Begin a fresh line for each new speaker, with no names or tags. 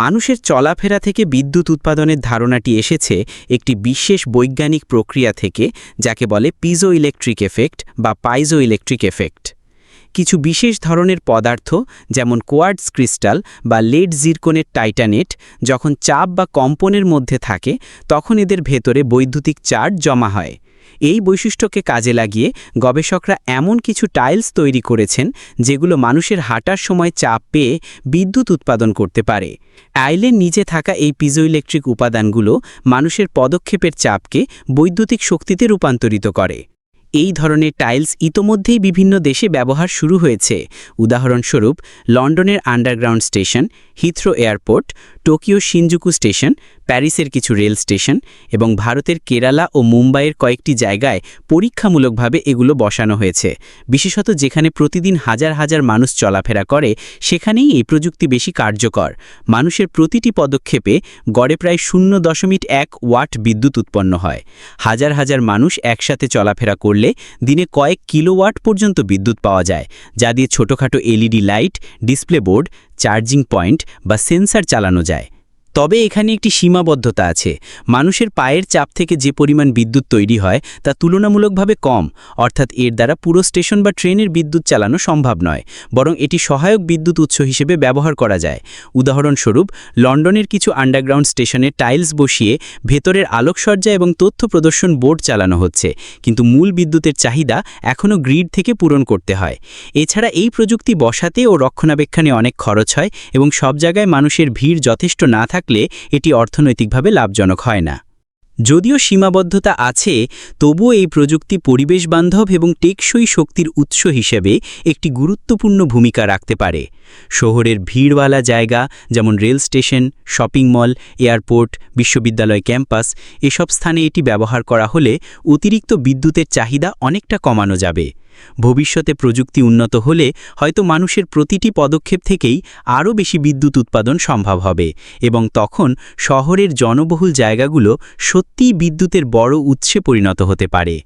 মানুষের চলাফেরা থেকে বিদ্যুৎ উৎপাদনের ধারণাটি এসেছে একটি বিশেষ বৈজ্ঞানিক প্রক্রিয়া থেকে, যাকে বলে পিজো ইলেকট্রিক এফেক্ট বা পাইজো ইলেকট্রিক এফেক্ট। কিছু বিশেষ ধরনের পদার্থ, যেমন কোয়ার্টস ক্রিস্টাল বা লেড জিরকনের টাইটানেট, যখন চাপ বা কম্পনের মধ্যে থাকে, তখন এদের ভেতরে বৈদ্যুতিক চার্জ জমা হয়। এই বৈশিষ্ট্যকে কাজে লাগিয়ে গবেষকরা এমন কিছু টাইলস তৈরি করেছেন যেগুলো মানুষের হাঁটার সময় চাপ পেয়ে বিদ্যুৎ উৎপাদন করতে পারে। আইলের নিচে থাকা এই পিজোইলেকট্রিক উপাদানগুলো মানুষের পদক্ষেপের চাপকে বৈদ্যুতিক শক্তিতে রূপান্তরিত করে। এই ধরনের টাইলস ইতোমধ্যেই বিভিন্ন দেশে ব্যবহার শুরু হয়েছে। উদাহরণস্বরূপ, লন্ডনের underground station, Heathrow airport Tokyo Shinjuku station প্যারিসের কিছু রেল স্টেশন এবং ভারতের কেরালা ও মুম্বাইয়ের কয়েকটি জায়গায় পরীক্ষামূলকভাবে এগুলো বসানো হয়েছে। বিশেষত যেখানে প্রতিদিন হাজার হাজার মানুষ চলাফেরা করে, সেখানেই এই প্রযুক্তি বেশি কার্যকর। মানুষের প্রতিটি পদক্ষেপে গড়ে প্রায় শূন্য দশমিক এক ওয়াট বিদ্যুৎ উৎপন্ন হয়। হাজার হাজার মানুষ একসাথে চলাফেরা করলে দিনে কয়েক কিলোওয়াট পর্যন্ত বিদ্যুৎ পাওয়া যায়, যা দিয়ে ছোটোখাটো LED light, display board, charging point বা সেন্সার চালানো যায়। তবে এখানে একটি সীমাবদ্ধতা আছে। মানুষের পায়ের চাপ থেকে যে পরিমাণ বিদ্যুৎ তৈরি হয়, তা তুলনামূলকভাবে কম, অর্থাৎ এর দ্বারা পুরো স্টেশন বা ট্রেনের বিদ্যুৎ চালানো সম্ভব নয়, বরং এটি সহায়ক বিদ্যুৎ উৎস হিসেবে ব্যবহার করা যায়। উদাহরণস্বরূপ, লন্ডনের কিছু আন্ডারগ্রাউন্ড স্টেশনে টাইলস বসিয়ে ভেতরের আলোকসজ্জা এবং তথ্য প্রদর্শন বোর্ড চালানো হচ্ছে, কিন্তু মূল বিদ্যুতের চাহিদা এখনও গ্রিড থেকে পূরণ করতে হয়। এছাড়া এই প্রযুক্তি বসাতে ও রক্ষণাবেক্ষণে অনেক খরচ হয় এবং সব জায়গায় মানুষের ভিড় যথেষ্ট না থাকলে এটি অর্থনৈতিকভাবে লাভজনক হয় না। যদিও সীমাবদ্ধতা আছে, তবুও এই প্রযুক্তি পরিবেশ বান্ধব এবং টেকসই শক্তির উৎস হিসেবে একটি গুরুত্বপূর্ণ ভূমিকা রাখতে পারে। শহরের ভিড়ওয়ালা জায়গা, যেমন rail station, shopping mall, airport, বিশ্ববিদ্যালয় ক্যাম্পাস, এসব স্থানে এটি ব্যবহার করা হলে অতিরিক্ত বিদ্যুতের চাহিদা অনেকটা কমানো যাবে। ভবিষ্যতে প্রযুক্তি উন্নত হলে হয়তো মানুষের প্রতিটি পদক্ষেপ থেকেই আরও বেশি বিদ্যুৎ উৎপাদন সম্ভব হবে এবং তখন শহরের জনবহুল জায়গাগুলো সত্যিই বিদ্যুতের বড় উৎসে পরিণত হতে পারে।